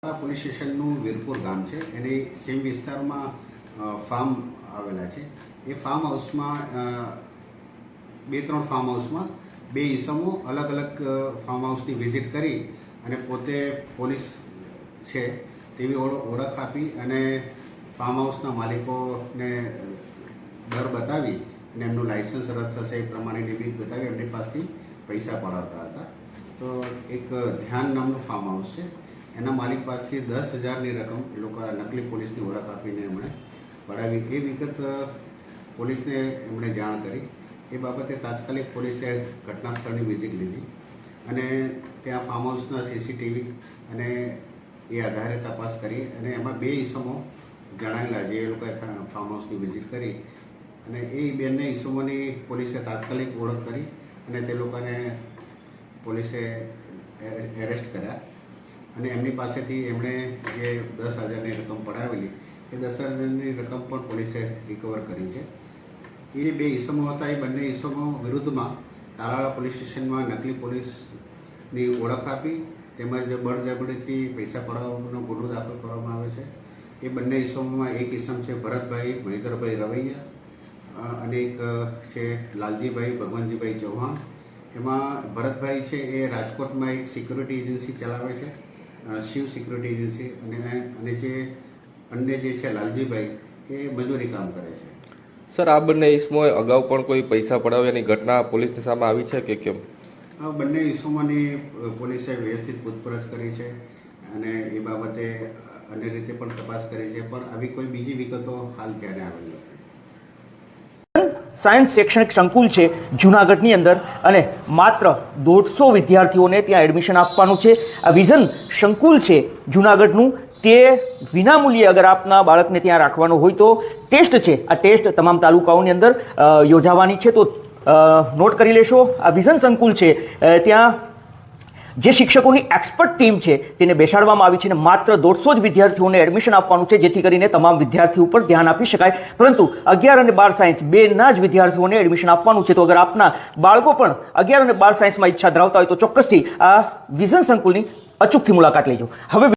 Police સ્ટેશનનું વીરપુર ગામ છે. એની સેમ વિસ્તારમાં ફાર્મ આવેલા છે. એ ફાર્મ હાઉસમાં બે ત્રણ ફાર્મ હાઉસમાં બે ઈસમો અલગ અલગ ફાર્મ હાઉસની વિઝિટ કરી અને પોતે પોલીસ છે તેવી ઓળખ આપી અને ફાર્મ હાઉસના માલિકોને ડર બતાવી અને એમનું લાઇસન્સ રદ થશે એ પ્રમાણેની બીક બતાવી એમની પાસેથી પૈસા પડાવતા હતા. તો એક ધ્યાન નામનું ફાર્મ હાઉસ છે. એના માલિક પાસેથી દસ હજારની રકમ એ લોકો નકલી પોલીસની ઓળખ આપીને એમણે પડાવી. એ વિગત પોલીસને એમણે જાણ કરી. એ બાબતે તાત્કાલિક પોલીસે ઘટના સ્થળની વિઝિટ લીધી અને ત્યાં ફાર્મ હાઉસના સીસીટીવી અને એ આધારે તપાસ કરી અને એમાં બે ઈસમો જણાયેલા જે એ લોકોએ ફાર્મ હાઉસની વિઝિટ કરી અને એ બંને ઈસમોની પોલીસે તાત્કાલિક ઓળખ કરી અને તે લોકોને પોલીસે એરે- એરેસ્ટ કર્યા. અને એમની પાસેથી એમણે જે દસ હજારની રકમ પડાવેલી, એ દસ હજારની રકમ પણ પોલીસે રિકવર કરી છે. એ બે ઈસમો હતા, એ બંને ઈસમો વિરુદ્ધમાં તાલાળા પોલીસ સ્ટેશનમાં નકલી પોલીસની ઓળખ આપી, તેમજ બળજબરીથી પૈસા પડાવવાનો ગુનો દાખલ કરવામાં આવે છે. એ બંને ઈસમોમાં એક ઈસમ છે ભરતભાઈ મહિધરભાઈ રવૈયા અને એક છે લાલજીભાઈ ભગવાનજીભાઈ ચૌહાણ. એમાં ભરતભાઈ છે એ રાજકોટમાં એક સિક્યુરિટી એજન્સી ચલાવે છે. શિવ સિક્યુરિટી એજન્સી અને અને જે અન્ય જે છે લાલજીભાઈ એ મજૂરી કામ કરે છે. સર આ બંને ઇસમોએ અગાઉ પણ કોઈ પૈસા પડાવ્યાની ઘટના પોલીસની સામે આવી છે કે કેમ? આ બંને ઇસમોની પોલીસે વ્યવસ્થિત પૂછપરછ કરી છે અને એ બાબતે અન્ય રીતે પણ તપાસ કરી છે પણ આવી કોઈ બીજી વિગતો હાલ ત્યારે આવેલી નથી. સાયન્સ શૈક્ષણિક સંકુલ છે જુનાગઢની અંદર અને માત્ર દોઢસો વિદ્યાર્થીઓને ત્યાં એડમિશન આપવાનું છે. આ વિઝન સંકુલ છે જુનાગઢનું. તે વિનામૂલ્યે અગર આપના બાળકને ત્યાં રાખવાનું હોય તો ટેસ્ટ છે. આ ટેસ્ટ તમામ તાલુકાઓની અંદર યોજાવાની છે. તો નોટ કરી લેશો. આ વિઝન સંકુલ છે. ત્યાં જે શિક્ષકોની એક્સપર્ટ ટીમ છે, તેને બેસાડવામાં આવી છે અને માત્ર દોઢસો જ વિદ્યાર્થીઓને એડમિશન આપવાનું છે, જેથી કરીને તમામ વિદ્યાર્થીઓ ઉપર ધ્યાન આપી શકાય. પરંતુ અગિયાર અને બાર સાયન્સ બેના જ વિદ્યાર્થીઓને એડમિશન આપવાનું છે. તો અગર આપના બાળકો પણ અગિયાર અને બાર સાયન્સમાં ઈચ્છા ધરાવતા હોય તો ચોક્કસથી આ વિઝન સંકુલની અચૂકથી મુલાકાત લેજો. હવે